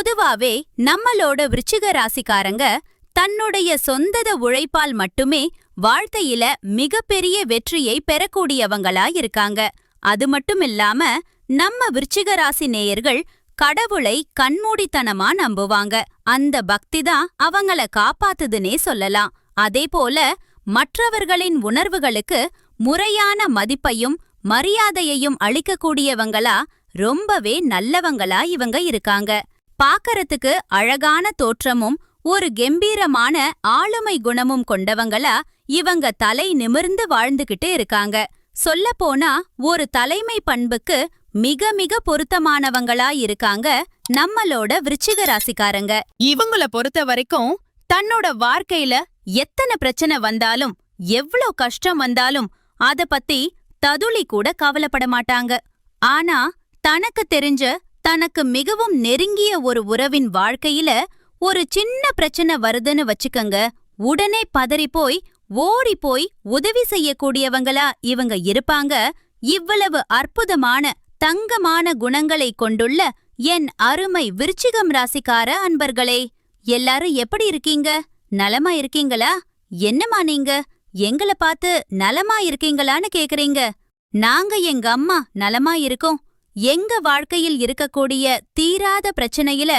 பொதுவாவே நம்மளோட விருச்சிக ராசிக்காரங்க தன்னுடைய சொந்தத உழைப்பால் மட்டுமே வாழ்க்கையில மிகப்பெரிய வெற்றியை பெறக்கூடியவங்களா இருக்காங்க அது மட்டும் இல்லாம நம்ம விருச்சிக ராசி நேயர்கள் கடவுளை கண்மூடித்தனமா நம்புவாங்க. அந்த பக்தி தான் அவங்கள காப்பாத்துதுன்னே சொல்லலாம். அதே போல மற்றவர்களின் உணர்வுகளுக்கு முறையான மதிப்பையும் மரியாதையையும் அளிக்கக்கூடியவங்களா ரொம்பவே நல்லவங்களா இவங்க இருக்காங்க. பாக்கறதுக்கு அழகான தோற்றமும் ஒரு கெம்பீரமான ஆளுமை குணமும் கொண்டவங்களா இவங்க தலை நிமிர்ந்து வாழ்ந்துகிட்டு இருக்காங்க. சொல்லப்போனா ஒரு தலைமை பண்புக்கு மிக மிக பொருத்தமானவங்களா இருக்காங்க நம்மளோட விருச்சிக ராசிக்காரங்க. இவங்கள பொறுத்த வரைக்கும் தன்னோட வாழ்க்கையில எத்தனை பிரச்சனை வந்தாலும் எவ்ளோ கஷ்டம் வந்தாலும் அத பத்தி ததுளி கூட கவலைப்பட மாட்டாங்க. ஆனா தனக்கு தெரிஞ்ச தனக்கு மிகவும் நெருங்கிய ஒரு உறவின் வாழ்க்கையில ஒரு சின்ன பிரச்சனை வருதுன்னு வச்சுக்கங்க. உடனே பதறி போய் ஓடி போய் உதவி செய்யக்கூடியவங்களா இவங்க இருப்பாங்க. இவ்வளவு அற்புதமான தங்கமான குணங்களை கொண்டுள்ள என் அருமை விருச்சிகம் ராசிக்கார அன்பர்களே எல்லாரும் எப்படி இருக்கீங்க? நலமா இருக்கீங்களா? என்னம்மா நீங்க? எங்கள பார்த்து நலமா இருக்கீங்களான்னு கேக்குறீங்க. நாங்க எங்க அம்மா நலமா இருக்கோம். எங்க வாழ்க்கையில் இருக்கக்கூடிய தீராத பிரச்சனையில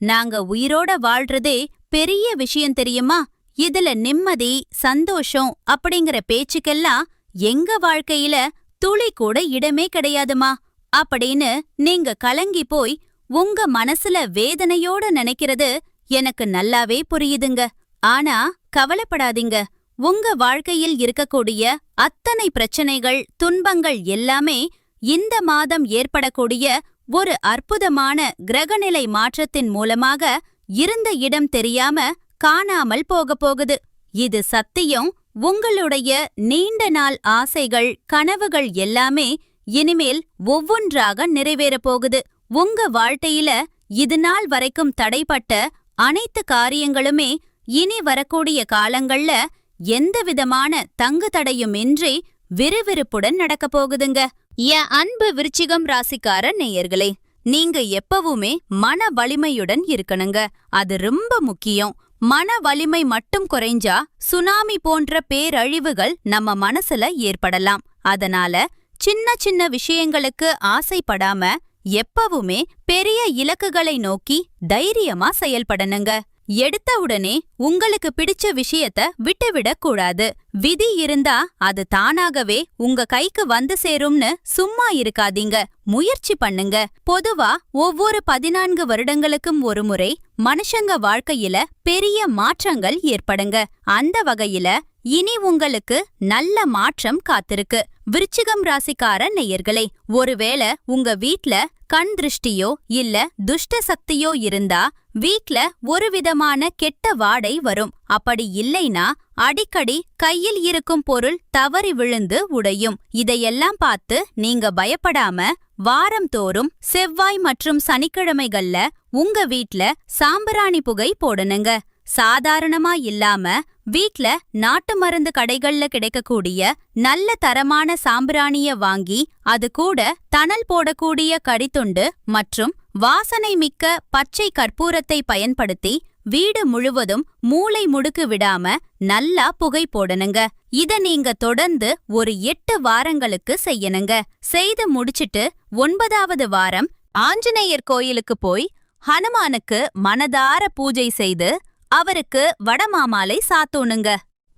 நாங்க உயிரோட வாழ்றதே பெரிய விஷயம் தெரியுமா? இதுல நிம்மதி சந்தோஷம் அப்படிங்கிற பேச்சுக்கெல்லாம் எங்க வாழ்க்கையில துளி கூட இடமே கிடையாதுமா? அப்படின்னு நீங்க கலங்கி போய் உங்க மனசுல வேதனையோட நினைக்கிறது எனக்கு நல்லாவே புரியுதுங்க. ஆனா கவலைப்படாதீங்க. உங்க வாழ்க்கையில் இருக்கக்கூடிய அத்தனை பிரச்சனைகள் துன்பங்கள் எல்லாமே இந்த மாதம் ஏற்படக்கூடிய ஒரு அற்புதமான கிரகநிலை மாற்றத்தின் மூலமாக இருந்த இடம் தெரியாம காணாமல் போக போகுது. இது சத்தியம் உங்களுடைய நீண்ட நாள் ஆசைகள் கனவுகள் எல்லாமே இனிமேல் ஒவ்வொன்றாக நிறைவேறப் போகுது. உங்க வாழ்க்கையில இது நாள் வரைக்கும் தடைப்பட்ட அனைத்து காரியங்களுமே இனி வரக்கூடிய காலங்கள்ல எந்தவிதமான தங்கு தடையுமின்றி விறுவிறுப்புடன் நடக்கப் போகுதுங்க. என் அன்பு விருச்சிகம் ராசிக்கார நேயர்களே நீங்க எப்பவுமே மன வலிமையுடன் இருக்கணுங்க. அது ரொம்ப முக்கியம். மன வலிமை மட்டும் குறைஞ்சா சுனாமி போன்ற பேரழிவுகள் நம்ம மனசுல ஏற்படலாம். அதனால சின்ன சின்ன விஷயங்களுக்கு ஆசைப்படாம எப்பவுமே பெரிய இலக்குகளை நோக்கி தைரியமா செயல்படணுங்க. எடுத்த உடனே உங்களுக்கு பிடிச்ச விஷயத்த விட்டுவிடக் கூடாது. விதி இருந்தா அது தானாகவே உங்க கைக்கு வந்து சேரும்னு சும்மா இருக்காதீங்க. முயற்சி பண்ணுங்க. பொதுவா ஒவ்வொரு பதினான்கு வருடங்களுக்கும் ஒரு முறை மனுஷங்க வாழ்க்கையில பெரிய மாற்றங்கள் ஏற்படுங்க. அந்த வகையில இனி உங்களுக்கு நல்ல மாற்றம் காத்திருக்கு. விருச்சிகம் ராசிக்கார நேயர்களே ஒருவேளை உங்க வீட்ல கண் திருஷ்டியோ இல்ல துஷ்ட சக்தியோ இருந்தா வீட்ல ஒரு விதமான கெட்ட வாடை வரும். அப்படி இல்லைனா அடிக்கடி கையில் இருக்கும் பொருள் தவறி விழுந்து உடையும். இதையெல்லாம் பார்த்து நீங்க பயப்படாம வாரம் தோறும் செவ்வாய் மற்றும் சனிக்கிழமைகள்ல உங்க வீட்ல சாம்பிராணி புகை போடணுங்க. சாதாரணமா இல்லாம வீட்ல நாட்டு மருந்து கடைகள்ல கிடைக்கக்கூடிய நல்ல தரமான சாம்பிராணிய வாங்கி அது கூட தணல் போடக்கூடிய கடித்துண்டு மற்றும் வாசனை மிக்க பச்சை கற்பூரத்தை பயன்படுத்தி வீடு முழுவதும் மூளை முடுக்கு விடாம நல்லா புகை போடணுங்க. இத நீங்க தொடர்ந்து ஒரு எட்டு வாரங்களுக்கு செய்யணுங்க. செய்து முடிச்சிட்டு ஒன்பதாவது வாரம் ஆஞ்சநேயர் கோயிலுக்கு போய் ஹனுமானுக்கு மனதார பூஜை செய்து அவருக்கு வடமாமாலை சாத்தோணுங்க.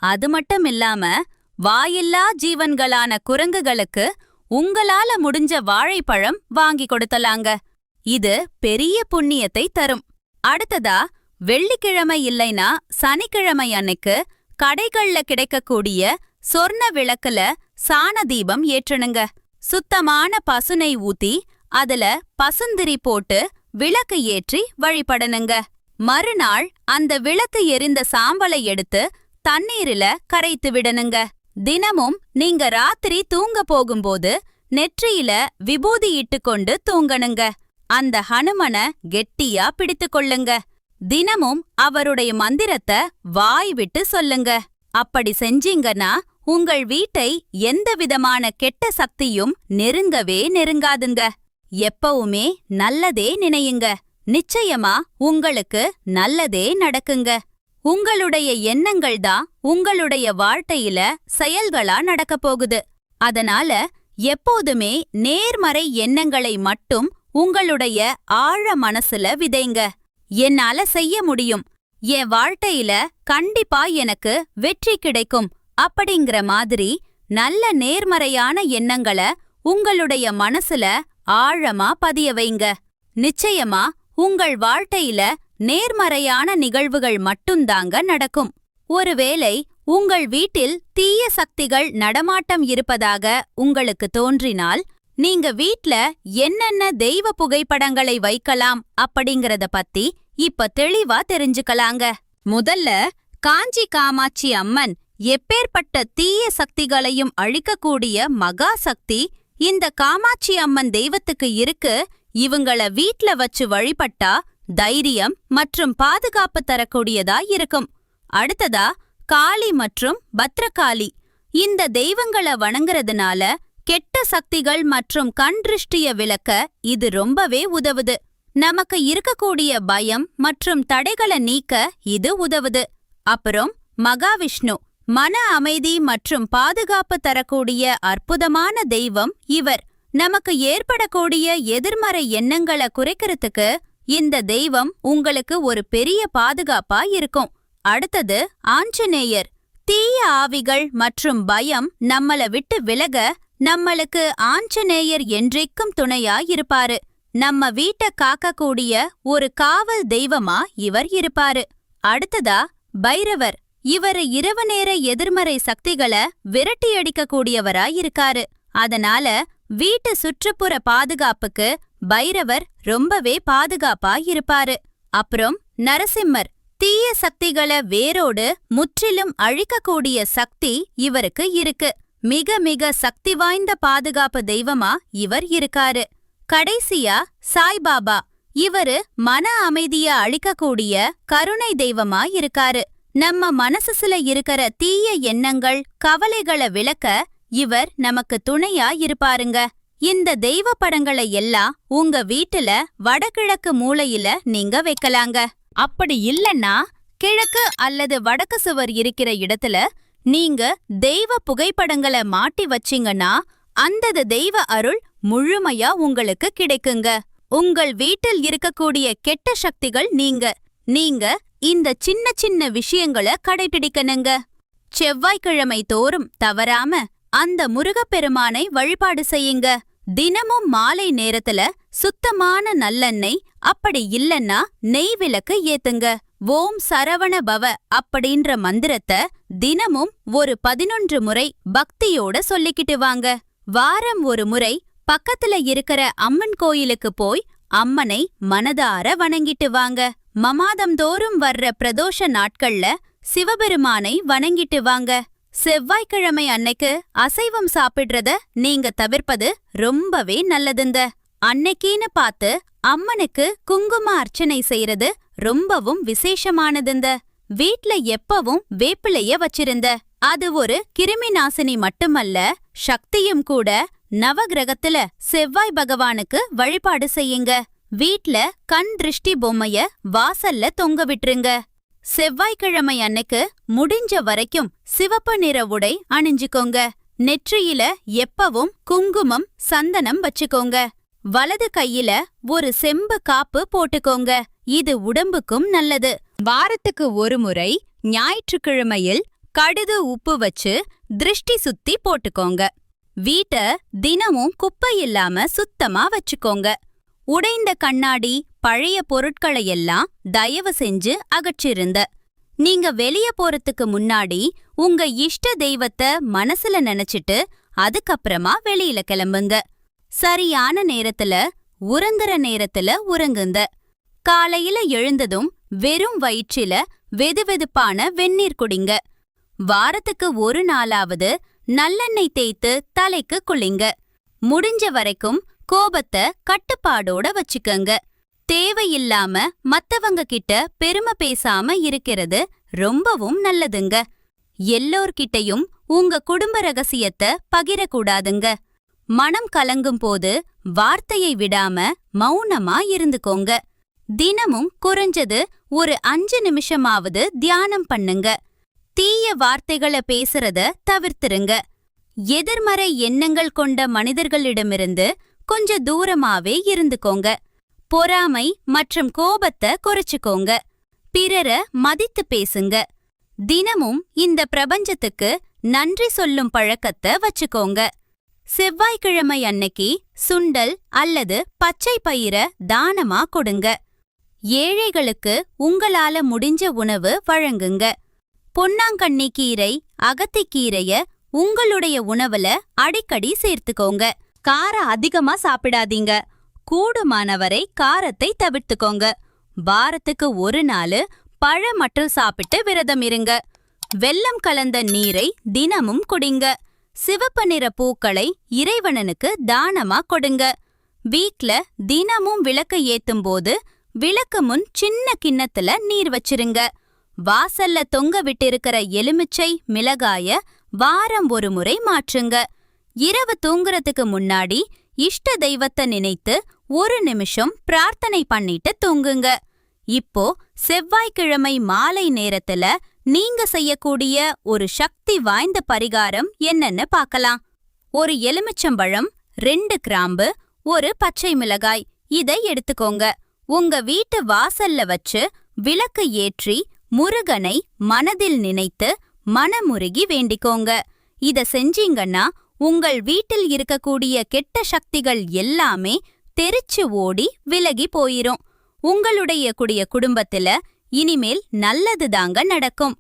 அது மட்டும் இல்லாம வாயில்லா ஜீவன்களான குரங்குகளுக்கு உங்களால முடிஞ்ச வாழைப்பழம் வாங்கி கொடுத்தலாங்க. இது பெரிய புண்ணியத்தை தரும். அடுத்ததா வெள்ளிக்கிழமை இல்லைனா சனிக்கிழமை அன்னைக்கு கடைகள்ல கிடைக்கக்கூடிய சொர்ண விளக்குல சாண தீபம் ஏற்றணுங்க. சுத்தமான பசுனை ஊத்தி அதுல பசுந்திரி போட்டு விளக்கு ஏற்றி வழிபடணுங்க. மறுநாள் அந்த விளக்கு எரிந்த சாம்பலை எடுத்து தண்ணீரில கரைத்து விடணுங்க. தினமும் நீங்க ராத்திரி தூங்க போகும்போது நெற்றியில விபூதி இட்டுக்கொண்டு தூங்கணுங்க. அந்த ஹனுமன கெட்டியா பிடித்துக் கொள்ளுங்க. தினமும் அவருடைய மந்திரத்தை வாய் விட்டு சொல்லுங்க. அப்படி செஞ்சீங்கன்னா உங்கள் வீட்டை எந்த விதமான கெட்ட சக்தியும் நெருங்கவே நெருங்காதுங்க. எப்பவுமே நல்லதே நினையுங்க. நிச்சயமா உங்களுக்கு நல்லதே நடக்குங்க. உங்களுடைய எண்ணங்கள் தான் உங்களுடைய வாழ்க்கையில செயல்களா நடக்கப் போகுது. அதனால எப்போதுமே நேர்மறை எண்ணங்களை மட்டும் உங்களுடைய ஆழ மனசுல விதைங்க. என்னால செய்ய முடியும். என் வாழ்க்கையில கண்டிப்பா எனக்கு வெற்றி கிடைக்கும் அப்படிங்கிற மாதிரி நல்ல நேர்மறையான எண்ணங்களை உங்களுடைய மனசுல ஆழமா பதிய வைங்க. நிச்சயமா உங்கள் வாழ்க்கையில நேர்மறையான நிகழ்வுகள் மட்டும்தாங்க நடக்கும். ஒருவேளை உங்கள் வீட்டில் தீய சக்திகள் நடமாட்டம் இருப்பதாக உங்களுக்கு தோன்றினால் நீங்க வீட்ல என்னென்ன தெய்வ புகைப்படங்களை வைக்கலாம் அப்படிங்கறத பத்தி இப்ப தெளிவா தெரிஞ்சுக்கலாங்க. முதல்ல காஞ்சி காமாட்சி அம்மன் எப்பேற்பட்ட தீய சக்திகளையும் அழிக்கக்கூடிய மகா சக்தி இந்த காமாட்சி அம்மன் தெய்வத்துக்கு இருக்கு. இவங்கள வீட்ல வச்சு வழிபட்டா தைரியம் மற்றும் பாதுகாப்பு தரக்கூடியதா இருக்கும். அடுத்ததா காளி மற்றும் பத்ரகாளி. இந்த தெய்வங்கள வணங்குறதுனால கெட்ட சக்திகள் மற்றும் கண் திருஷ்டிய விளக்க இது ரொம்பவே உதவுது. நமக்கு இருக்கக்கூடிய பயம் மற்றும் தடைகளை நீக்க இது உதவுது. அப்புறம் மகாவிஷ்ணு. மன அமைதி மற்றும் பாதுகாப்பு தரக்கூடிய அற்புதமான தெய்வம் இவர். நமக்கு ஏற்படக்கூடிய எதிர்மறை எண்ணங்களை குறைக்கிறதுக்கு இந்த தெய்வம் உங்களுக்கு ஒரு பெரிய பாதுகாப்பா இருக்கும். அடுத்தது ஆஞ்சநேயர். தீய ஆவிகள் மற்றும் பயம் நம்மள விட்டு விலக நம்மளுக்கு ஆஞ்சநேயர் என்றைக்கும் துணையா இருப்பாரு நம்ம வீட்ட காக்கக்கூடிய ஒரு காவல் தெய்வமா இவர் இருப்பாரு. அடுத்ததா பைரவர். இவரு இரவு நேர எதிர்மறை சக்திகளை விரட்டி அடிக்கக்கூடியவரா இருக்காரு அதனால வீட்டு சுற்றுப்புற பாதுகாப்புக்கு பைரவர் ரொம்பவே பாதுகாப்பா இருப்பாரு அப்புறம் நரசிம்மர் தீய சக்திகளை வேரோடு முற்றிலும் அழிக்கக்கூடிய சக்தி இவருக்கு இருக்கு. மிக மிக சக்தி வாய்ந்த பாதுகாப்பு தெய்வமா இவர் இருக்காரு. கடைசியா சாய்பாபா இவரு மன அமைதிய அழிக்கக்கூடிய கருணை தெய்வமா இருக்காரு. நம்ம மனசுல இருக்கிற தீய எண்ணங்கள் கவலைகளை விளக்க இவர் நமக்கு துணையா இருப்பாருங்க இந்த தெய்வ படங்களை எல்லாம் உங்க வீட்டுல வடகிழக்கு மூலையில நீங்க வைக்கலாங்க. அப்படி இல்லன்னா கிழக்கு அல்லது வடக்கு சுவர் இருக்கிற இடத்துல நீங்க தெய்வ புகைப்படங்களை மாட்டி வச்சீங்கன்னா அந்த தெய்வ அருள் முழுமையா உங்களுக்கு கிடைக்குங்க. உங்கள் வீட்டில் இருக்கக்கூடிய கெட்ட சக்திகள் நீங்க நீங்க இந்த சின்ன சின்ன விஷயங்களை கடைபிடிக்கணுங்க. செவ்வாய்க்கிழமை தோறும் தவறாம அந்த முருகப்பெருமானை வழிபாடு செய்யுங்க. தினமும் மாலை நேரத்துல சுத்தமான நல்லெண்ணெய் அப்படி இல்லன்னா நெய் விளக்கு ஏத்துங்க. ஓம் சரவண பவ அப்படின்ற மந்திரத்தை தினமும் ஒரு பதினொன்று முறை பக்தியோட சொல்லிக்கிட்டு வாங்க. வாரம் ஒரு முறை பக்கத்துல இருக்கிற அம்மன் கோயிலுக்கு போய் அம்மனை மனதார வணங்கிட்டு வாங்க. மமாதம்தோறும் வர்ற பிரதோஷ நாட்கள்ல சிவபெருமானை வணங்கிட்டு வாங்க. செவ்வாய்க்கிழமை அன்னைக்கு அசைவம் சாப்பிடுறத நீங்க தவிர்ப்பது ரொம்பவே நல்லதுங்க. அன்னைக்கின்னு பார்த்து அம்மனுக்கு குங்கும அர்ச்சனை செய்யறது ரொம்பவும் விசேஷமானதுங்க. வீட்ல எப்பவும் வேப்பிலைய வச்சிருந்த. அது ஒரு கிருமி நாசினி மட்டுமல்ல சக்தியும் கூட நவகிரகத்துல செவ்வாய் பகவானுக்கு வழிபாடு செய்யுங்க. வீட்ல கண் திருஷ்டி பொம்மைய வாசல்ல தொங்க விட்டுருங்க. செவ்வாய்க்கிழமை அன்னைக்கு முடிஞ்ச வரைக்கும் சிவப்பு நிற உடை அணிஞ்சுக்கோங்க. நெற்றியில எப்பவும் குங்குமம் சந்தனம் வச்சுக்கோங்க. வலது கையில ஒரு செம்பு காப்பு போட்டுக்கோங்க. இது உடம்புக்கும் நல்லது. வாரத்துக்கு ஒரு முறை ஞாயிற்றுக்கிழமையில் கடுகு உப்பு வச்சு திருஷ்டி சுத்தி போட்டுக்கோங்க. வீட்ட தினமும் குப்பை இல்லாம சுத்தமா வச்சுக்கோங்க. உடைந்த கண்ணாடி பழைய பொருட்களையெல்லாம் தயவு செஞ்சு அகற்றிருந்த. நீங்க வெளிய போறதுக்கு முன்னாடி உங்க இஷ்ட தெய்வத்தை மனசுல நினைச்சிட்டு அதுக்கப்புறமா வெளியில கிளம்புங்க. சரியான நேரத்துல உறங்குற நேரத்துல உறங்குங்க. காலையில எழுந்ததும் வெறும் வயிற்றில வெதுவெதுப்பான வெந்நீர் குடிங்க. வாரத்துக்கு ஒரு நாளாவது நல்லெண்ணெய் தேய்த்து தலைக்கு குளிங்க. முடிஞ்ச வரைக்கும் கோபத்தை கட்டுப்பாடோட வச்சுக்கங்க. தேவையில்லாம மத்தவங்க கிட்ட பெருமை பேசாம இருக்கிறது ரொம்பவும் நல்லதுங்க. எல்லோர்கிட்டயும் உங்க குடும்ப ரகசியத்தை பகிரக்கூடாதுங்க. மனம் கலங்கும் போது வார்த்தையை விடாம மௌனமா இருந்துக்கோங்க. தினமும் குறைஞ்சது ஒரு அஞ்சு நிமிஷமாவது தியானம் பண்ணுங்க. தீய வார்த்தைகளை பேசுறத தவிர்த்திருங்க. எதிர்மறை எண்ணங்கள் கொண்ட மனிதர்களிடமிருந்து கொஞ்ச தூரமாவே இருந்துக்கோங்க. பொறாமை மற்றும் கோபத்தை குறைச்சுக்கோங்க. பிறர மதித்து பேசுங்க. தினமும் இந்த பிரபஞ்சத்துக்கு நன்றி சொல்லும் பழக்கத்தை வச்சுக்கோங்க. செவ்வாய்க்கிழமை அன்னைக்கு சுண்டல் அல்லது பச்சை பயிர தானமா கொடுங்க. ஏழைகளுக்கு உங்களால முடிஞ்ச உணவு வழங்குங்க. பொன்னாங்கண்ணி கீரை அகத்திக்கீரைய உங்களுடைய உணவுல அடிக்கடி சேர்த்துக்கோங்க. காரம் அதிகமா சாப்பிடாதீங்க. கூடுமானவரை காரத்தை தவிர்த்துக்கோங்க. வாரத்துக்கு ஒரு நாள் பழ மட்டும் சாப்பிட்டு விரதம் இருங்க. வெல்லம் கலந்த நீரை தினமும் குடிங்க. சிவப்பு நிற பூக்களை இறைவனனுக்கு தானமா கொடுங்க. வீட்ல தினமும் விளக்கு ஏத்தும் போது விளக்கு முன் சின்ன கிண்ணத்துல நீர் வச்சிருங்க. வாசல்ல தொங்க விட்டிருக்கிற எலுமிச்சை மிளகாய வாரம் ஒரு முறை மாற்றுங்க. இரவு தூங்குறதுக்கு முன்னாடி இஷ்ட தெய்வத்தை நினைத்து ஒரு நிமிஷம் பிரார்த்தனை பண்ணிட்டு தூங்குங்க. இப்போ செவ்வாய்க்கிழமை மாலை நேரத்துல நீங்க செய்யக்கூடிய ஒரு சக்தி வாய்ந்த பரிகாரம் என்னன்னு பார்க்கலாம். ஒரு எலுமிச்சம்பழம் ரெண்டு கிராம்பு ஒரு பச்சை மிளகாய். இதை எடுத்துக்கோங்க. உங்க வீட்டு வாசல்ல வச்சு விளக்கு ஏற்றி முருகனை மனதில் நினைத்து மனமுருகி வேண்டிக்கோங்க. இத செஞ்சீங்கன்னா உங்கள் வீட்டில் இருக்கக்கூடிய கெட்ட சக்திகள் எல்லாமே தெரிச்சு ஓடி விலகி போயிரும். உங்களுடைய கூடிய குடும்பத்துல இனிமேல் நல்லதுதாங்க நடக்கும்.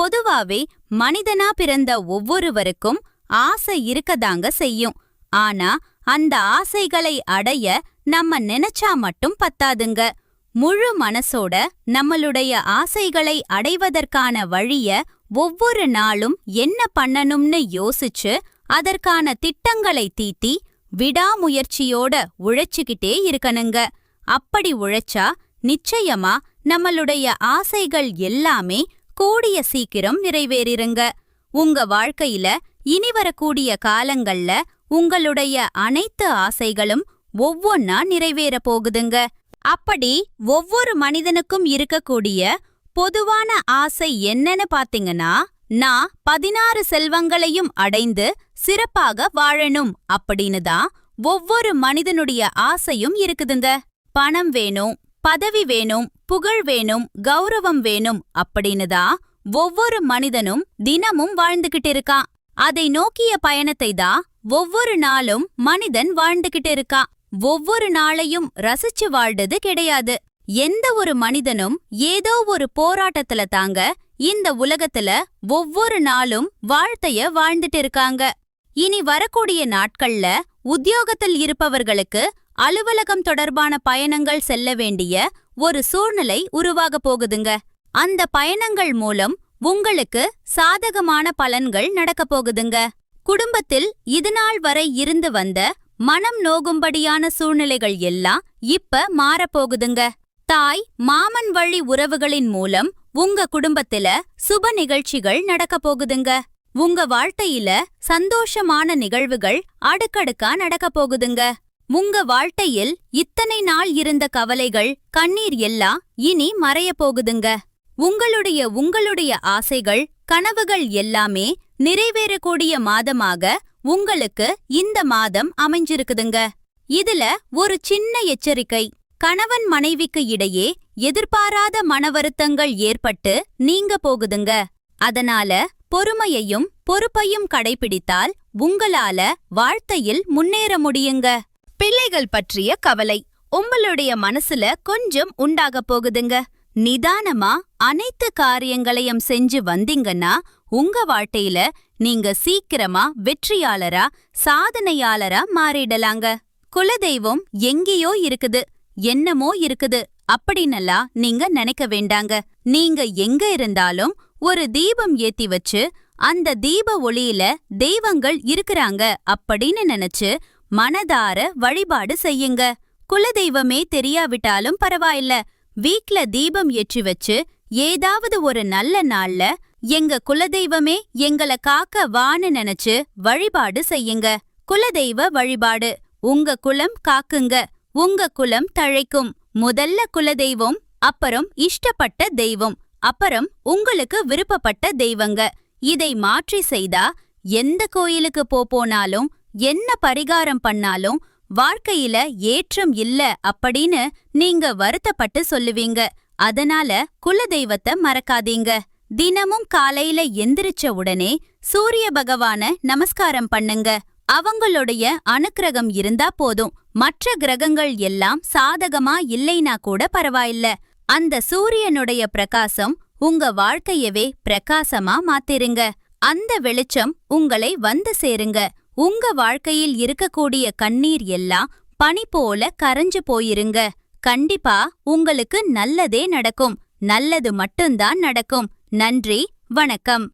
பொதுவாவே மனிதனா பிறந்த ஒவ்வொருவருக்கும் ஆசை இருக்கதாங்க செய்யும். ஆனா அந்த ஆசைகளை அடைய நம்ம நினைச்சா மட்டும் பத்தாதுங்க. முழு மனசோட நம்மளுடைய ஆசைகளை அடைவதற்கான வழிய ஒவ்வொரு நாளும் என்ன பண்ணணும்னு யோசிச்சு அதற்கான திட்டங்களை தீட்டி விடாமுயற்சியோட உழைச்சுக்கிட்டே இருக்கணுங்க. அப்படி உழைச்சா நிச்சயமா நம்மளுடைய ஆசைகள் எல்லாமே கூடிய சீக்கிரம் நிறைவேறிருங்க. உங்க வாழ்க்கையில இனி வரக்கூடிய காலங்கள்ல உங்களுடைய அனைத்து ஆசைகளும் ஒவ்வொன்னா நிறைவேற போகுதுங்க. அப்படி ஒவ்வொரு மனிதனுக்கும் இருக்கக்கூடிய பொதுவான ஆசை என்னன்னு பாத்தீங்கன்னா நான் பதினாறு செல்வங்களையும் அடைந்து சிறப்பாக வாழணும் அப்படின்னு தான் ஒவ்வொரு மனிதனுடைய ஆசையும் இருக்குதுங்க. பணம் வேணும் பதவி வேணும் புகழ் வேணும் கௌரவம் வேணும் அப்படின்னு தான் ஒவ்வொரு மனிதனும் தினமும் வாழ்ந்துகிட்டு இருக்கான் அதை நோக்கிய பயணத்தை தான் ஒவ்வொரு நாளும் மனிதன் வாழ்ந்துகிட்டு இருக்கான் ஒவ்வொரு நாளையும் ரசிச்சு வாழ்றது கிடையாது. எந்த ஒரு மனிதனும் ஏதோ ஒரு போராட்டத்துல தாங்க இந்த உலகத்துல ஒவ்வொரு நாளும் வாழ்த்தைய வாழ்ந்துட்டு இருக்காங்க. இனி வரக்கூடிய நாட்கள்ல உத்தியோகத்தில் இருப்பவர்களுக்கு அலுவலகம் தொடர்பான பயணங்கள் செல்ல வேண்டிய ஒரு சூழ்நிலை உருவாக போகுதுங்க. அந்த பயணங்கள் மூலம் உங்களுக்கு சாதகமான பலன்கள் நடக்கப் போகுதுங்க. குடும்பத்தில் இதுநாள் வரை இருந்து வந்த மனம் நோகும்படியான சூழ்நிலைகள் எல்லாம் இப்ப மாறப்போகுதுங்க தாய் மாமன் வழி உறவுகளின் மூலம் உங்க குடும்பத்துல சுப நிகழ்ச்சிகள் நடக்க போகுதுங்க. உங்க வாழ்க்கையில சந்தோஷமான நிகழ்வுகள் அடுக்கடுக்கா நடக்க போகுதுங்க. உங்க வாழ்க்கையில் இத்தனை நாள் இருந்த கவலைகள் கண்ணீர் எல்லாம் இனி மறைய போகுதுங்க. உங்களுடைய உங்களுடைய ஆசைகள் கனவுகள் எல்லாமே நிறைவேறக்கூடிய மாதமாக உங்களுக்கு இந்த மாதம் அமைஞ்சிருக்குதுங்க. இதுல ஒரு சின்ன எச்சரிக்கை. கணவன் மனைவிக்கு இடையே எதிர்பாராத மனவருத்தங்கள் ஏற்பட்டு நீங்க போகுதுங்க. அதனால பொறுமையையும் பொறுப்பையும் கடைபிடித்தால் உங்களால வாழ்க்கையில் முன்னேற முடியுங்க. பிள்ளைகள் பற்றிய கவலை உங்களுடைய மனசுல கொஞ்சம் உண்டாக போகுதுங்க. நிதானமா அனைத்து காரியங்களையும் செஞ்சு வந்தீங்கன்னா உங்க வாழ்க்கையில நீங்க சீக்கிரமா வெற்றியாளரா சாதனையாளரா மாறிடலாங்க. குலதெய்வம் எங்கேயோ இருக்குது என்னமோ இருக்குது. அப்படின்னெல்லாம் நீங்க நினைக்க வேண்டாங்க. நீங்க எங்க இருந்தாலும் ஒரு தீபம் ஏத்தி வச்சு அந்த தீப ஒளியில தெய்வங்கள் இருக்கிறாங்க அப்படின்னு நினைச்சு மனதார வழிபாடு செய்யுங்க. குலதெய்வமே தெரியாவிட்டாலும் பரவாயில்ல. வீட்ல தீபம் ஏற்றி வச்சு ஏதாவது ஒரு நல்ல நாள்ல எங்க குலதெய்வமே எங்கள காக்க வான்னு நினைச்சு வழிபாடு செய்யுங்க. குலதெய்வ வழிபாடு. உங்க குலம் காக்குங்க. உங்க குலம் தழைக்கும். முதல்ல குலதெய்வம் அப்புறம் இஷ்டப்பட்ட தெய்வம் அப்புறம் உங்களுக்கு விருப்பப்பட்ட தெய்வங்க. இதை மாற்றி செய்தா எந்த கோயிலுக்கு போ போனாலும் என்ன பரிகாரம் பண்ணாலும் வாழ்க்கையில ஏற்றம் இல்ல அப்படின்னு நீங்க வருத்தப்பட்டு சொல்லுவீங்க. அதனால குலதெய்வத்தை மறக்காதீங்க. தினமும் காலையில எந்திரிச்ச உடனே சூரிய பகவான நமஸ்காரம் பண்ணுங்க. அவங்களுடைய அனுக்கிரகம் இருந்தா போதும். மற்ற கிரகங்கள் எல்லாம் சாதகமா இல்லைனா கூட பரவாயில்ல. அந்த சூரியனுடைய பிரகாசம் உங்க வாழ்க்கையவே பிரகாசமா மாத்திருங்க. அந்த வெளிச்சம் உங்களை வந்து சேருங்க. உங்க வாழ்க்கையில் இருக்கக்கூடிய கண்ணீர் எல்லாம் பனி போல கரைஞ்சு போயிருங்க. கண்டிப்பா உங்களுக்கு நல்லதே நடக்கும். நல்லது மட்டும்தான் நடக்கும். நன்றி வணக்கம்.